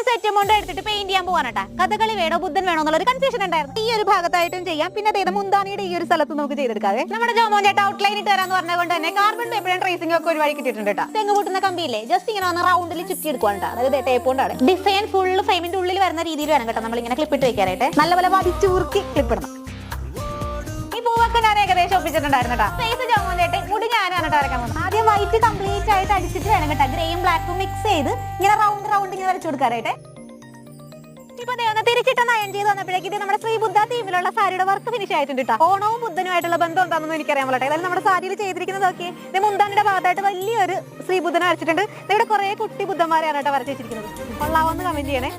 ഞാനിങ്ങനെ set amount എടുത്തിട്ട് paint ചെയ്യാൻ പോവാനട്ടാ. കഥകളി വേണോ ബുദ്ധൻ വേണോ എന്നുള്ള ഒരു കൺഫ്യൂഷൻ ഉണ്ടായിരുന്നു. ഈ ഒരു ഭാഗത്തായിട്ടും ചെയ്യാം. പിന്നെ അതേ മുന്താനിയുടെ ഈ ഒരു സ്ഥലത്ത് നമുക്ക് ചെയ്തെടുക്കാതെ നമ്മുടെ ജോമോൻ ചേട്ടാ ഔട്ട്ലൈൻ ഇട്ട് തരാന്ന് പറഞ്ഞുകൊണ്ട് തന്നെ കാർബൺ പേപ്പറും ട്രേസിംഗ് ഒക്കെ ഒരു വഴി കിട്ടിയിട്ടുണ്ട് കേട്ടോ. തെങ്ങ് പൊട്ടുന്ന കമ്പിയില്ലേ? ജസ്റ്റ് ഇങ്ങനെ ഒന്ന് റൗണ്ടിൽ ചുറ്റി എടുക്കുവാണ് കേട്ടോ. അതായത് ടേപ്പ് കൊണ്ടാണ് ഡിസൈൻ ഫുൾ ഫ്രെയിമിന്റെ ഉള്ളിൽ വരുന്ന രീതിയിൽ വേണം കേട്ടോ. നമ്മൾ ഇങ്ങനെ ക്ലിപ്പ് ഇട്ട് വെക്കാനായിട്ട്. നല്ലപോലെ പോലെ ക്ലിപ്പ് ഇടണം. ഈ പൂവൊക്കെ ഞാൻ ഏകദേശം ഒപ്പിച്ചിട്ടുണ്ടായിരുന്നു കേട്ടോ. ഫേസ് ജോമോൻ ചേട്ടൻ മുടി ഞാനാണ് കേട്ടോ അരക്കാൻ വൈറ്റ് കംപ്ലീറ്റ് ആയിട്ട് അടിച്ചിട്ട് വേണം കേട്ടോ. ഗ്രേയും ബ്ലാക്കും മിക്സ് ചെയ്ത് ഇങ്ങനെ റൗണ്ട് റൗണ്ട് ഇങ്ങനെ വരച്ചു കൊടുക്കാനായിട്ട്. ഇപ്പൊ ദേ ഒന്ന് തിരിച്ചിട്ട് അയൺ ചെയ്ത് ഇത് നമ്മുടെ ശ്രീ ബുദ്ധ സാരിയുടെ വർക്ക് ഫിനിഷ് ആയിട്ടുണ്ട് കേട്ടോ. ഓണവും ബുദ്ധനുമായിട്ടുള്ള ബന്ധം എന്താണെന്ന് എനിക്കറിയാൻ പറ്റട്ടെ ഏതായാലും നമ്മുടെ സാരിയിൽ ചെയ്തിരിക്കുന്നത് നോക്കി ഇത് മുന്താനിയുടെ ഭാഗത്തായിട്ട് വലിയൊരു ശ്രീ ബുദ്ധനെ വരച്ചിട്ടുണ്ട് ഇവിടെ കുറെ കുട്ടി ബുദ്ധന്മാരെയാണ് കേട്ടോ വരച്ചിരിക്കുന്നത് കൊള്ളാവെന്ന് കമന്റ് ചെയ്യണേ.